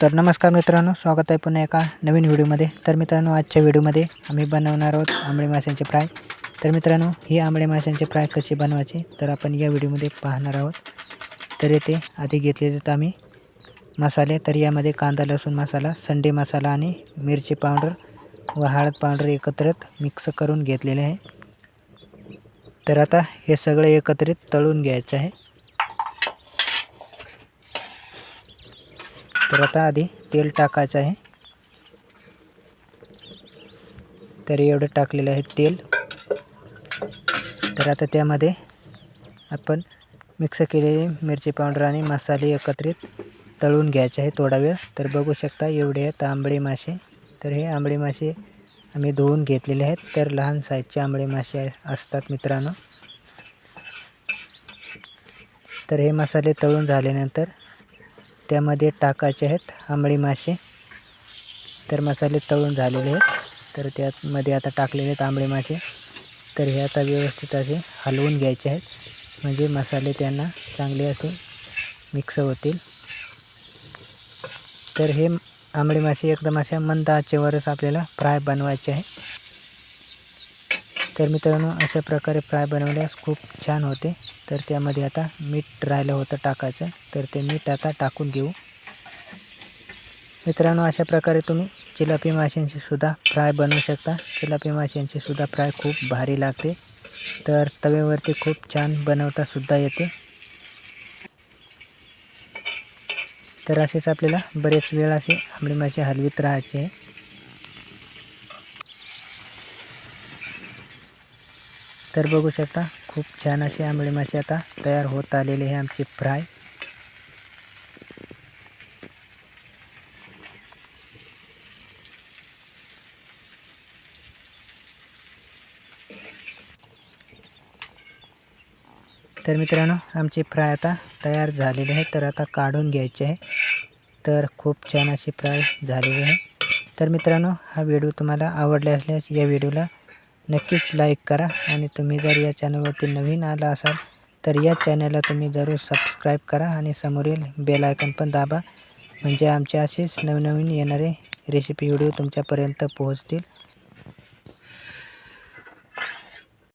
तर नमस्कार मित्रांनो स्वागत आहे पुन्हा एका नवीन व्हिडिओमध्ये. तर मित्रांनो आजच्या व्हिडिओमध्ये आम्ही बनवणार आहोत आंबळे माशांचे फ्राय. तर मित्रांनो ही आंबळे माशांचे फ्राय कशी बनवायची तर आपण या व्हिडिओमध्ये पाहणार आहोत. तर येथे आधी घेतलेले आहेत आम्ही मसाले. तर यामध्ये कांदा लसूण मसाला संडे मसाला आणि मिरची पावडर व हळद पावडर एकत्रित मिक्स करून घेतलेले आहे. तर आता हे सगळे एकत्रित तळून घ्यायचं आहे. तर आता आधी तेल टाकायचं आहे. तर एवढं टाकलेलं आहे तेल. तर आता त्यामध्ये आपण मिक्स केलेले मिरची पावडर आणि मसाले एकत्रित तळून घ्यायचे आहे थोडा वेळ. तर बघू शकता एवढे आहेत आंबळे मासे. तर हे आंबळे मासे आम्ही धुवून घेतलेले आहेत. तर लहान साईजचे आंबळे मासे असतात मित्रांनो. तर हे मसाले तळून झाल्यानंतर त्यामध्ये टाकायचे आहेत आंबळी मासे. तर मसाले तळून झालेले आहेत. तर त्यामध्ये आता टाकलेले आहेत आंबळे मासे. तर हे आता व्यवस्थित असे हलवून घ्यायचे आहेत. म्हणजे मसाले त्यांना चांगले असे मिक्स होतील. तर हे आंबळे मासे एकदम अशा मंद आचेवरच आपल्याला फ्राय बनवायचे आहे तर मित्रांनो अशा प्रकारे फ्राय बनवल्यास खूप छान होते. तर त्यामध्ये आता मीठ राहिलं होतं टाकायचं. तर ते मीठ आता टाकून घेऊ. मित्रांनो अशा प्रकारे तुम्ही चिलापी माशांची सुद्धा फ्राय बनवू शकता. चिलापी माशांची सुद्धा फ्राय खूप भारी लागते. तर तव्यावरती खूप छान बनवता सुद्धा येते. तर असेच आपल्याला बरेच वेळ असे आंबडी मासे हलवीत राहायचे. आहे तर बघू शकता खूप छान असे आंबळे मासे आता तयार होत आलेले आहे आमचे फ्राय. तर मित्रांनो आमचे फ्राय आता तयार झालेले आहे. तर आता काढून घ्यायचे आहे. तर खूप छान असे फ्राय झालेले आहे. तर मित्रांनो हा व्हिडिओ तुम्हाला आवडला असल्यास या व्हिडिओला नक्कीच लाईक करा. आणि तुम्ही जर या चॅनलवरती नवीन आला असाल तर या चॅनलला तुम्ही जरूर सबस्क्राईब करा आणि समोरील बेल आयकन पण दाबा. म्हणजे आमचे असेच नवनवीन येणारे रेसिपी व्हिडिओ तुमच्यापर्यंत पोहोचतील.